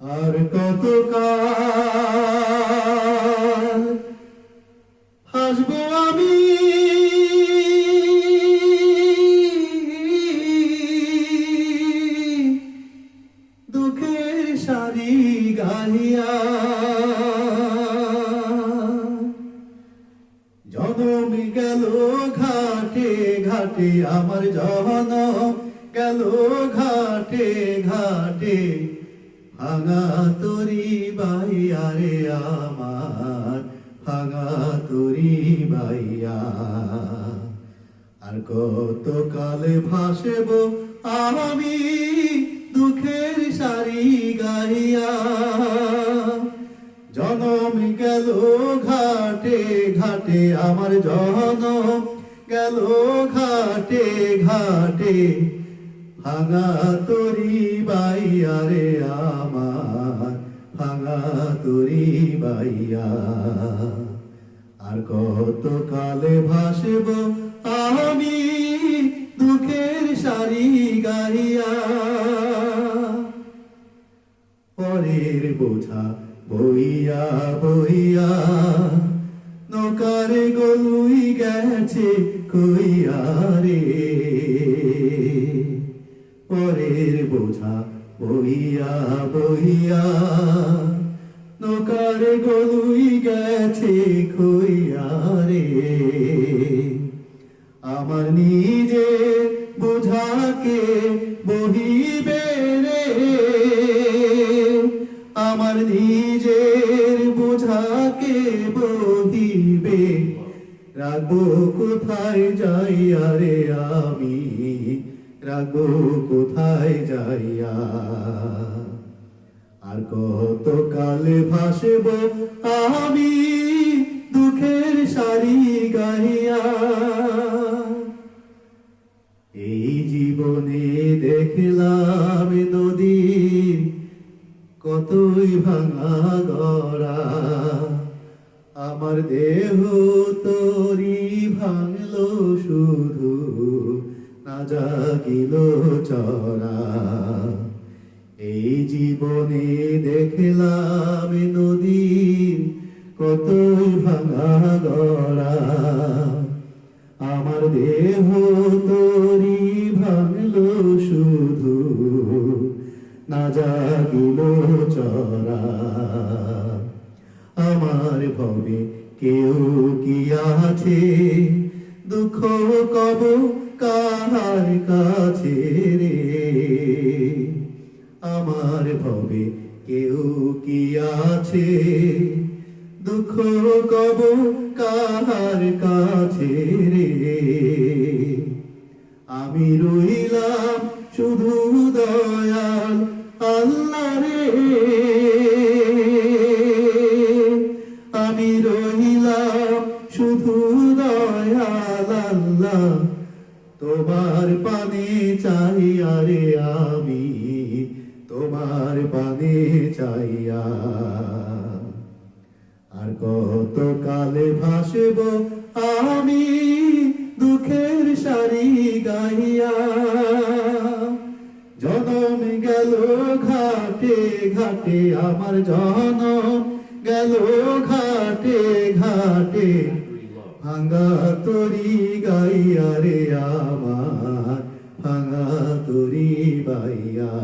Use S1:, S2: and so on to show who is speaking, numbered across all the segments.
S1: আর কত কাল আমি? দুঃখের সারি গাহিয়া জনম গেল ঘাটে ঘাটে, আমার জনম গেল ঘাটে ঘাটে ভাঙা তরি বাইয়া রে আমার ভাঙা তরি বাইয়া আর কত কালে ভাসব আমি দুঃখের সারি গাইয়া জনম গেল ঘাটে ঘাটে, আমার জনম গেল ঘাটে ঘাটে। ভাঙা তরি বাইয়া রে তরি আর কত কালে ভাসব আমি দুঃখের সারি গাইয়া পরের বোঝা বইয়া বইয়া নৌকার গলুই গেছে কইয়া রে পরের বোঝা বইয়া বইয়া বোঝাকে বহিবে রে। আমার নিজের বোঝাকে বহিবে। রাখব কোথায় যাইয়া রে আমি? রাখব কোথায় যাইয়া? আর কত কালে ভাসব আমি? দেখলাম নদীর কতই ভাঙা গড়া। আমার দেহ তরি ভাঙলো শুধু, না জাগিল চরা এই জীবনে দেখলাম নদীর কতই ভাঙা গড়া। আমার দেহ তরি চরা আমার ভবে কেউ কি আছে? দুঃখ কব কাহার কাছে রে? আমার ভবে কেউ কি আছে? দুঃখ কব কাহার কাছে রে? আমি রইলাম শুধু দয়াল আমি রইলাম শুধু দয়াল তোমার পানে চাইয়া রে আমি, তোমার পানে চাইয়া আর কত কালে ভাসব আমি দুঃখের সারি গাইয়া জনম গেল ঘাটে ঘাটে আমার জনম গেল ঘাটে ঘাটে। ভাঙা তরি গাইয়া রে আমার, ভাঙা তরি বাইয়া।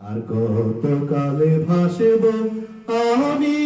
S1: আর কত কালে ভাসেব আমি?